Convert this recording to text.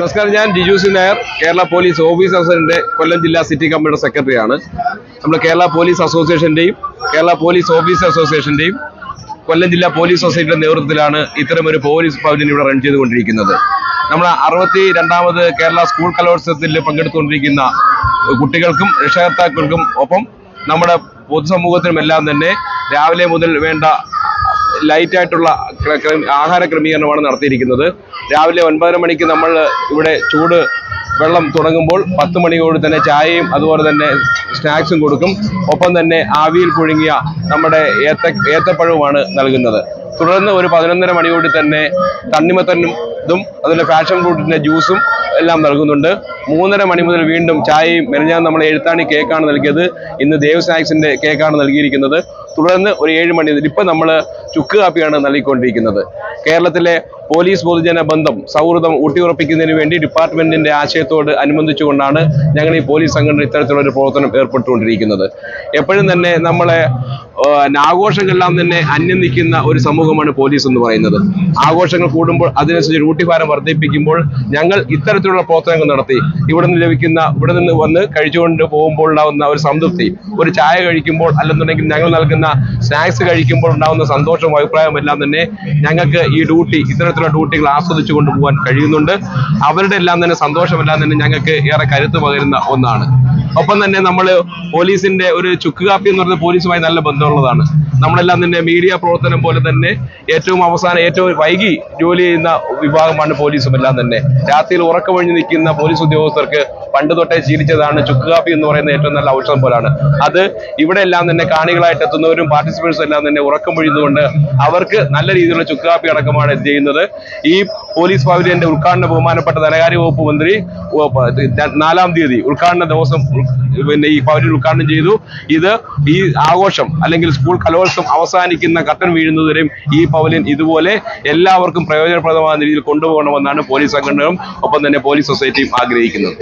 നമസ്കാരം ഞാൻ Jiju C Nair Kerala police office അസോസിയേഷന്റെ കൊല്ലം ജില്ലാ സിറ്റി കമ്മിറ്റിയുടെ സെക്രട്ടറിയാണ്. നമ്മൾ കേരള പോലീസ് അസോസിയേഷന്റെയും കേരള പോലീസ് ഓഫീസ് അസോസിയേഷന്റെയും കൊല്ലം ജില്ലാ പോലീസ് സൊസൈറ്റിയുടെ നേതൃത്വത്തിലാണ് ഇത്തരം ഒരു പോലീസ് പവലിയൻ ഇവിടെ റൺ ചെയ്തുകൊണ്ടിരിക്കുന്നത്. നമ്മൾ അറുപത്തി രണ്ടാമത് കേരള സ്കൂൾ കലോത്സവത്തിൽ പങ്കെടുത്തുകൊണ്ടിരിക്കുന്ന കുട്ടികൾക്കും രക്ഷകർത്താക്കൾക്കും ഒപ്പം നമ്മുടെ പൊതുസമൂഹത്തിനും എല്ലാം തന്നെ രാവിലെ മുതൽ വേണ്ട ലൈറ്റ് ആയിട്ടുള്ള ക്ര- ക്ര- ആഹാര ക്രമീകരണമാണ് നടത്തിയിരിക്കുന്നത്. രാവിലെ ഒൻപതര മണിക്ക് നമ്മൾ ഇവിടെ ചൂട് വെള്ളം തുടങ്ങുമ്പോൾ പത്ത് മണിയോട് തന്നെ ചായയും അതുപോലെ തന്നെ സ്നാക്സും കൊടുക്കും. ഒപ്പം തന്നെ ആവിയിൽ പുഴുങ്ങിയ നമ്മുടെ ഏത്ത ഏത്തപ്പഴവുമാണ് നൽകുന്നത്. തുടർന്ന് ഒരു പതിനൊന്നര മണിയോട് തന്നെ തണ്ണിമത്തനും ഇതും അതുപോലെ ഫാഷൻ ഫ്രൂട്ടിന്റെ ജ്യൂസും എല്ലാം നൽകുന്നുണ്ട്. മൂന്നര മണി മുതൽ വീണ്ടും ചായയും മെനഞ്ഞാൽ നമ്മൾ എഴുത്താണി കേക്കാണ് നൽകിയത്. ഇന്ന് ദേവ് സ്നാക്സിന്റെ കേക്കാണ് നൽകിയിരിക്കുന്നത്. തുടർന്ന് ഒരു ഏഴ് മണി ഇപ്പം നമ്മൾ ചുക്ക് കാപ്പിയാണ് നൽകിക്കൊണ്ടിരിക്കുന്നത്. കേരളത്തിലെ പോലീസ് പൊതുജന ബന്ധം സൗഹൃദം ഊട്ടിയുറപ്പിക്കുന്നതിന് വേണ്ടി ഡിപ്പാർട്ട്മെന്റിന്റെ ആശയത്തോട് അനുബന്ധിച്ചുകൊണ്ടാണ് ഞങ്ങൾ ഈ പോലീസ് സംഘടന ഇത്തരത്തിലുള്ള ഒരു പ്രവർത്തനം ഏർപ്പെട്ടുകൊണ്ടിരിക്കുന്നത്. എപ്പോഴും തന്നെ നമ്മളെ ആഘോഷങ്ങളെല്ലാം തന്നെ അന്യം നിൽക്കുന്ന ഒരു സമൂഹമാണ് പോലീസ് എന്ന് പറയുന്നത്. ആഘോഷങ്ങൾ കൂടുമ്പോൾ അതിനനുസരിച്ച് ഡ്യൂട്ടി ഭാരം വർദ്ധിപ്പിക്കുമ്പോൾ ഞങ്ങൾ ഇത്തരത്തിലുള്ള പ്രവർത്തനങ്ങൾ നടത്തി. ഇവിടെ നിന്ന് ലഭിക്കുന്ന ഇവിടെ നിന്ന് വന്ന് കഴിച്ചുകൊണ്ട് പോകുമ്പോൾ ഉണ്ടാകുന്ന ഒരു സംതൃപ്തി. ഒരു ചായ കഴിക്കുമ്പോൾ അല്ലെന്നുണ്ടെങ്കിൽ ഞങ്ങൾ നൽകുന്ന സ്നാക്സ് കഴിക്കുമ്പോൾ ഉണ്ടാകുന്ന സന്തോഷവും അഭിപ്രായവും എല്ലാം തന്നെ ഞങ്ങൾക്ക് ഈ ഡ്യൂട്ടി ഇത്തരത്തിലുള്ള ഡ്യൂട്ടികൾ ആസ്വദിച്ചു കൊണ്ടുപോകാൻ കഴിയുന്നുണ്ട്. അവരുടെ എല്ലാം തന്നെ സന്തോഷമെല്ലാം തന്നെ ഞങ്ങൾക്ക് ഏറെ കരുത്ത് പകരുന്ന ഒന്നാണ്. ഒപ്പം തന്നെ നമ്മൾ പോലീസിന്റെ ഒരു ചുക്ക് കാപ്പി എന്ന് പറയുന്നത് പോലീസുമായി നല്ല ബന്ധമുള്ളതാണ്. നമ്മളെല്ലാം തന്നെ മീഡിയ പ്രവർത്തനം പോലെ തന്നെ ഏറ്റവും അവസാനം ഏറ്റവും വൈകി ജോലി ചെയ്യുന്ന വിഭാഗമാണ് പോലീസും എല്ലാം തന്നെ. രാത്രിയിൽ ഉറക്കമൊഴിഞ്ഞ് നിൽക്കുന്ന പോലീസ് ഉദ്യോഗസ്ഥർക്ക് പണ്ട് തൊട്ടേ ശീലിച്ചതാണ് ചുക്ക് കാപ്പി എന്ന് പറയുന്ന ഏറ്റവും നല്ല ഔഷധം പോലാണ്. അത് ഇവിടെ എല്ലാം തന്നെ കാണികളായിട്ട് എത്തുന്നവരും പാർട്ടിസിപ്പൻസും എല്ലാം തന്നെ ഉറക്കം പൊഴിയുന്നതുകൊണ്ട് അവർക്ക് നല്ല രീതിയിലുള്ള ചുക്ക് കാപ്പി അടക്കമാണ് ചെയ്യുന്നത്. ഈ പോലീസ് പവലിയന്റെ ഉദ്ഘാടന ബഹുമാനപ്പെട്ട ധനകാര്യ വകുപ്പ് മന്ത്രി നാലാം തീയതി ഉദ്ഘാടന ദിവസം പിന്നെ ഈ പവലിയൻ ഉദ്ഘാടനം ചെയ്തു. ഇത് ഈ ആഘോഷം അല്ലെങ്കിൽ സ്കൂൾ കലോത്സവം അവസാനിക്കുന്ന കട്ടൻ വീഴുന്നതുവരെയും ഈ പൗലിൻ ഇതുപോലെ എല്ലാവർക്കും പ്രയോജനപ്രദമായ രീതിയിൽ കൊണ്ടുപോകണമെന്നാണ് പോലീസ് സംഘടനകളും ഒപ്പം തന്നെ പോലീസ് സൊസൈറ്റിയും ആഗ്രഹിക്കുന്നത്.